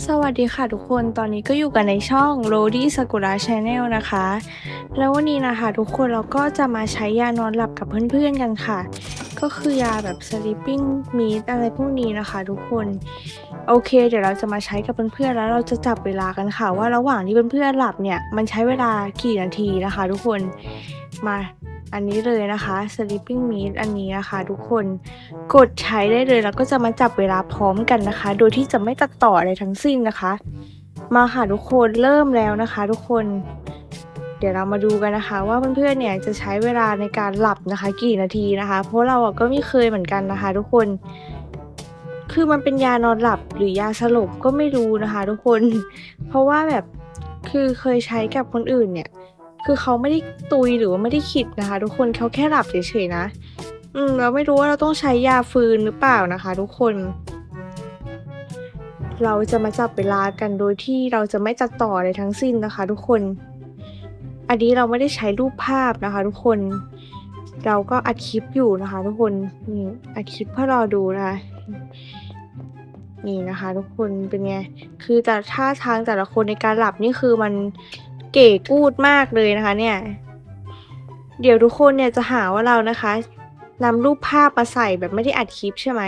สวัสดีค่ะทุกคน ตอนนี้ก็อยู่กันในช่อง r o d y Sakura Channel นะคะ แล้ววันนี้นะคะทุกคนเราก็จะมาใช้ยานอนหลับกับเพื่อนๆกันค่ะ ก็คือยาแบบ sleeping meat อะไรพวกนี้นะคะทุกคน โอเค เดี๋ยวเราจะมาใช้กับเพื่อนๆแล้วเราจะจับเวลากันค่ะ ว่าระหว่างที่เพื่อนๆหลับเนี่ย มันใช้เวลากี่นาทีนะคะ ทุกคน มา อันนี้เลยนะคะ sleeping meat อันนี้นะคะ ทุกคนกดใช้ได้เลยแล้วก็จะมาจับเวลาพร้อมกันนะคะ โดยที่จะไม่ตัดต่ออะไรทั้งสิ้นนะคะ มาค่ะทุกคนเริ่มแล้วนะคะ ทุกคน เดี๋ยวเรามาดูกันนะคะ ว่าเพื่อนๆเนี่ยจะใช้เวลาในการหลับนะคะ กี่นาทีนะคะ เพราะเราอะก็ไม่เคยเหมือนกันนะคะ ทุกคน คือมันเป็นยานอนหลับหรือยาสลบก็ไม่รู้นะคะ ทุกคน เพราะว่าแบบคือเคยใช้กับคนอื่นเนี่ย คือเขาไม่ได้ตุยหรือว่าไม่ได้ขิดนะคะ ทุกคนเขาแค่หลับเฉยๆนะ อืมเราไม่รู้ว่าเราต้องใช้ยาฟืนหรือเปล่านะคะ ทุกคน เราจะมาจับเวลากันโดยที่เราจะไม่ตัดต่ออะไรทั้งสิ้นนะคะ ทุกคน อันนี้เราไม่ได้ใช้รูปภาพนะคะ ทุกคน เราก็อัดคลิปอยู่นะคะ ทุกคนนี่อัดคลิปเพื่อรอดูนะคะนี่นะคะ ทุกคนเป็นไง คือแต่ท่าทางแต่ละคนในการหลับนี่คือมัน เก๋กูดมากเลยนะคะเนี่ย เดี๋ยวทุกคนเนี่ยจะหาว่าเรานะคะนำรูปภาพมาใส่แบบไม่ได้อัดคลิปใช่ไหม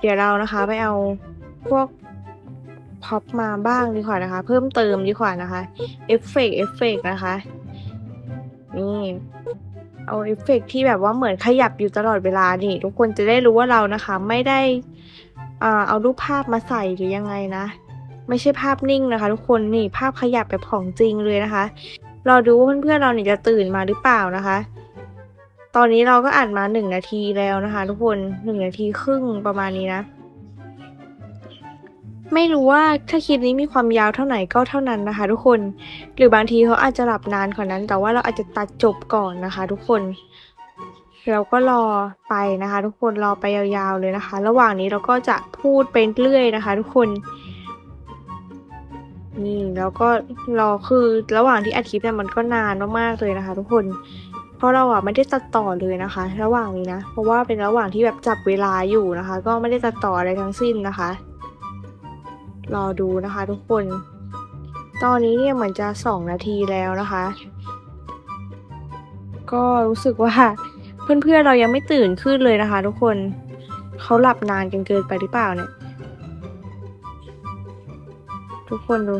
เดี๋ยวเรานะคะไปเอาพวกพ็อปมาบ้างดีกว่านะคะ เพิ่มเติมดีกว่านะคะเอฟเฟกต์เอฟเฟกต์นะคะ นี่เอาเอฟเฟกต์ที่แบบว่าเหมือนขยับอยู่ตลอดเวลานี่ ทุกคนจะได้รู้ว่าเรานะคะ ไม่ได้อ่าเอารูปภาพมาใส่หรือยังไงนะ ไม่ใช่ภาพนิ่งนะคะ ทุกคนนี่ภาพขยับแบบของจริงเลยนะคะเราดูว่าเพื่อนๆเราเนี่ยจะตื่นมาหรือเปล่านะคะ ตอนนี้เราก็อ่านมาหนึ่งนาทีแล้วนะคะ ทุกคนหนึ่งนาทีครึ่งประมาณนี้นะ ไม่รู้ว่าถ้าคลิปนี้มีความยาวเท่าไหร่ก็เท่านั้นนะคะ ทุกคน หรือบางทีเขาอาจจะหลับนานกว่านั้น แต่ว่าเราอาจจะตัดจบก่อนนะคะ ทุกคนเราก็รอไปนะคะ ทุกคนรอไปยาวๆเลยนะคะ ระหว่างนี้เราก็จะพูดไปเรื่อยนะคะ ทุกคน นี่แล้วก็รอคือระหว่างที่อัดคลิปเนี่ยมันก็นานมากๆเลยนะคะ ทุกคน เพราะเราอะไม่ได้ตัดต่อเลยนะคะ ระหว่างนี้นะ เพราะว่าเป็นระหว่างที่แบบจับเวลาอยู่นะคะ ก็ไม่ได้ตัดต่ออะไรทั้งสิ้นนะคะ รอดูนะคะ ทุกคน ตอนนี้เนี่ยเหมือนจะสองนาทีแล้วนะคะ ก็รู้สึกว่าเพื่อนๆเรายังไม่ตื่นขึ้นเลยนะคะ ทุกคนเขาหลับนานกันเกินไปหรือเปล่าเนี่ย ทุกคนดู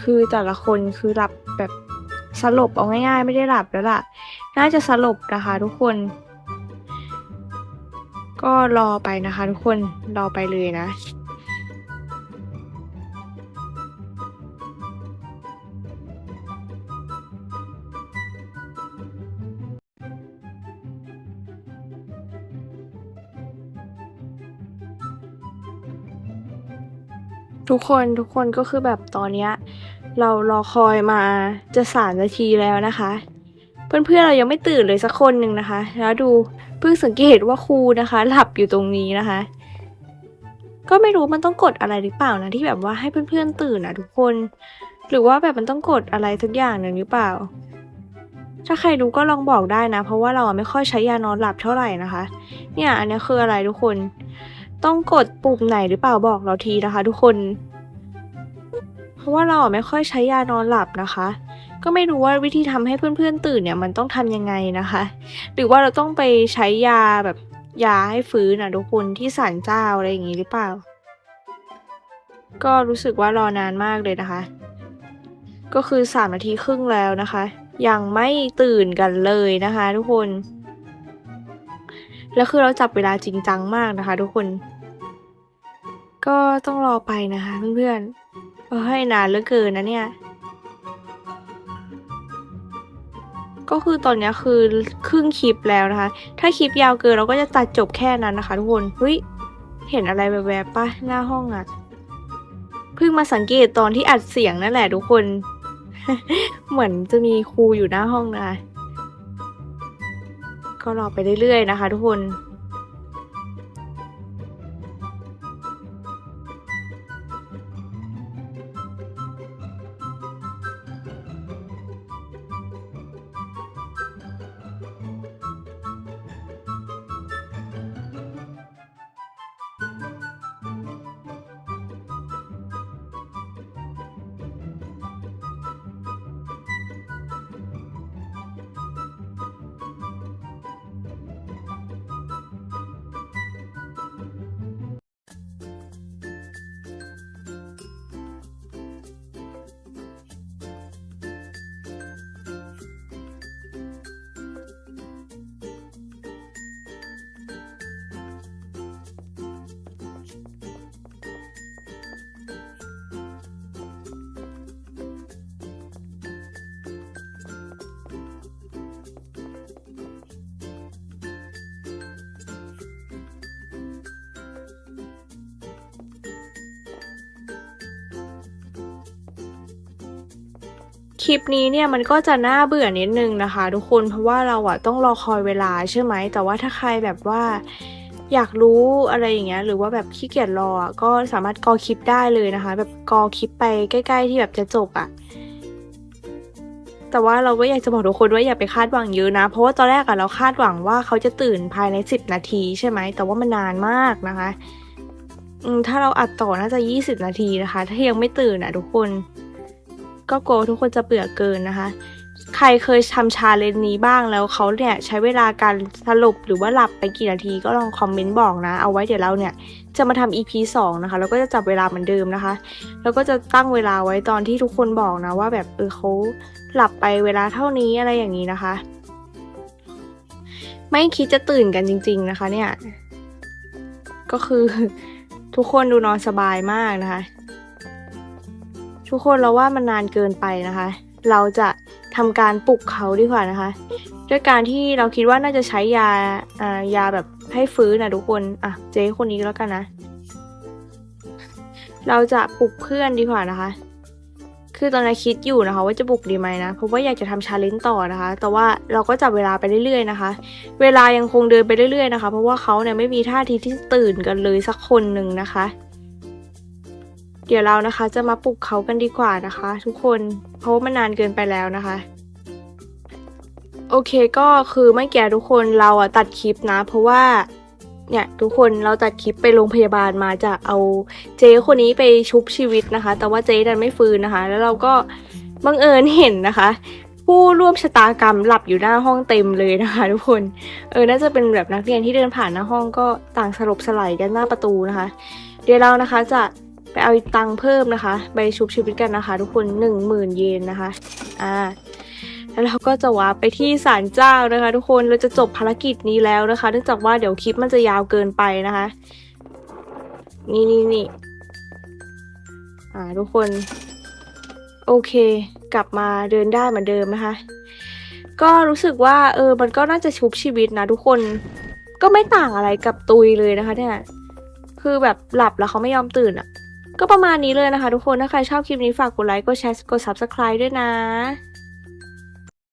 คือแต่ละคนคือหลับแบบสลบเอาง่ายๆ ไม่ได้หลับแล้วล่ะ น่าจะสลบนะคะทุกคน ก็รอไปนะคะทุกคน รอไปเลยนะ ทุกคนทุกคนก็คือแบบตอนเนี้ยเรารอคอยมาจะสามนาทีแล้วนะคะ เพื่อนๆเรายังไม่ตื่นเลยสักคนหนึ่งนะคะ แล้วดูเพิ่งสังเกตว่าครูนะคะ หลับอยู่ตรงนี้นะคะ ก็ไม่รู้มันต้องกดอะไรหรือเปล่านะที่แบบว่าให้เพื่อนๆตื่นนะทุกคน หรือว่าแบบมันต้องกดอะไรสักอย่างหนึ่งหรือเปล่า ถ้าใครรู้ก็ลองบอกได้นะ เพราะว่าเราไม่ค่อยใช้ยานอนหลับเท่าไหร่นะคะ เนี่ยอันนี้คืออะไรทุกคน ต้องกดปุ่มไหนหรือเปล่าบอกเราทีนะคะ ทุกคน เพราะว่าเราไม่ค่อยใช้ยานอนหลับนะคะ ก็ไม่รู้ว่าวิธีทำให้เพื่อนๆตื่นเนี่ยมันต้องทำยังไงนะคะ หรือว่าเราต้องไปใช้ยาแบบยาให้ฟื้นอะทุกคนที่ศาลเจ้าอะไรอย่างงี้หรือเปล่า ก็รู้สึกว่ารอนานมากเลยนะคะ ก็คือสามนาทีครึ่งแล้วนะคะ ยังไม่ตื่นกันเลยนะคะ ทุกคน แล้วคือเราจับเวลาจริงจังมากนะคะทุกคน ก็ต้องรอไปนะคะเพื่อนๆเพราให้นานเหลือเกินนะเนี่ย ก็คือตอนนี้คือครึ่งคลิปแล้วนะคะ ถ้าคลิปยาวเกินเราก็จะตัดจบแค่นั้นนะคะทุกคนเฮ้ยเห็นอะไรแวบๆปะหน้าห้องอะเพิ่งมาสังเกตตอนที่อัดเสียงนั่นแหละทุกคน เหมือนจะมีครูอยู่หน้าห้องนะคะ ก็รอไปเรื่อยๆนะคะ ทุกคน คลิปนี้เนี่ยมันก็จะน่าเบื่อนิดนึงนะคะ ทุกคนเพราะว่าเราอะต้องรอคอยเวลาใช่ไหม แต่ว่าถ้าใครแบบว่าอยากรู้อะไรอย่างเงี้ยหรือว่าแบบขี้เกียจรอก็สามารถกอคลิปได้เลยนะคะ แบบกอคลิปไปใกล้ ๆ ที่แบบจะจบอะแต่ว่าเราก็อยากจะบอกทุกคนว่าอย่าไปคาดหวังเยอะนะ เพราะว่าตอนแรกอะเราคาดหวังว่าเขาจะตื่นภายในสิบนาทีใช่ไหม แต่ว่ามันนานมากนะคะถ้าเราอัดต่อน่าจะยี่สิบนาทีนะคะ ถ้ายังไม่ตื่นอะทุกคน ก็กลัวทุกคนจะเบื่อเกินนะคะ ใครเคยทำชาเลนจ์นี้บ้างแล้วเขาเนี่ยใช้เวลาการสรุปหรือว่าหลับไปกี่นาทีก็ลองคอมเมนต์บอกนะ เอาไว้เดี๋ยวเราเนี่ยจะมาทำ EP 2 นะคะ แล้วก็จะจับเวลาเหมือนเดิมนะคะ แล้วก็จะตั้งเวลาไว้ตอนที่ทุกคนบอกนะว่าแบบเออเขาหลับไปเวลาเท่านี้อะไรอย่างนี้นะคะ ไม่คิดจะตื่นกันจริง ๆนะคะเนี่ย ก็คือทุกคนดูนอนสบายมากนะคะ ทุกคนเราว่ามันนานเกินไปนะคะ เราจะทำการปลุกเขาดีกว่านะคะ ด้วยการที่เราคิดว่าน่าจะใช้ยาอ่ายาแบบให้ฟื้นนะทุกคนอะเจ๊คนนี้แล้วกันนะ เราจะปลุกเพื่อนดีกว่านะคะ คือตอนนี้คิดอยู่นะคะ ว่าจะปลุกดีไหมนะเพราะว่าอยากจะทำชาเลนจ์ต่อนะคะ แต่ว่าเราก็จับเวลาไปเรื่อยๆนะคะ เวลายังคงเดินไปเรื่อยๆนะคะ เพราะว่าเขาเนี่ยไม่มีท่าทีที่ตื่นกันเลยสักคนหนึ่งนะคะ ดี๋ยวเรานะคะจะมาปลุกเขากันดีกว่านะคะ ทุกคนเพราะว่ามันนานเกินไปแล้วนะคะโอเคก็คือไม่แก่ทุกคนเราอะตัดคลิปนะ เพราะว่าเนี่ยทุกคนเราตัดคลิปไปโรงพยาบาลมาจะเอาเจ๊คนนี้ไปชุบชีวิตนะคะ แต่ว่าเจ๊ดันไม่ฟื้นนะคะ แล้วเราก็บังเอิญเห็นนะคะ ผู้ร่วมชะตากรรมหลับอยู่หน้าห้องเต็มเลยนะคะ ทุกคนเออน่าจะเป็นแบบนักเรียนที่เดินผ่านหน้าห้องก็ต่างสลบสลายกันหน้าประตูนะคะ เดี๋ยวเรานะคะจะ ไปเอาตังค์เพิ่มนะคะ ไปชุบชีวิตกันนะคะ ทุกคนหนึ่งหมื่นเยนนะคะ อ่า แล้วเราก็จะวาร์ปไปที่ศาลเจ้านะคะ ทุกคน เราจะจบภารกิจนี้แล้วนะคะ เนื่องจากว่าเดี๋ยวคลิปมันจะยาวเกินไปนะคะ นี่นี่นี่อ่า ทุกคน โอเค กลับมาเดินได้เหมือนเดิมนะคะ ก็รู้สึกว่า เออ มันก็น่าจะชุบชีวิตนะทุกคน ก็ไม่ต่างอะไรกับตุยเลยนะคะเนี่ย คือแบบหลับแล้วเขาไม่ยอมตื่นอะ ก็ประมาณนี้เลยนะคะทุกคน ถ้าใครชอบคลิปนี้ฝากกดไลค์ กดแชร์ กด subscribe ด้วยนะ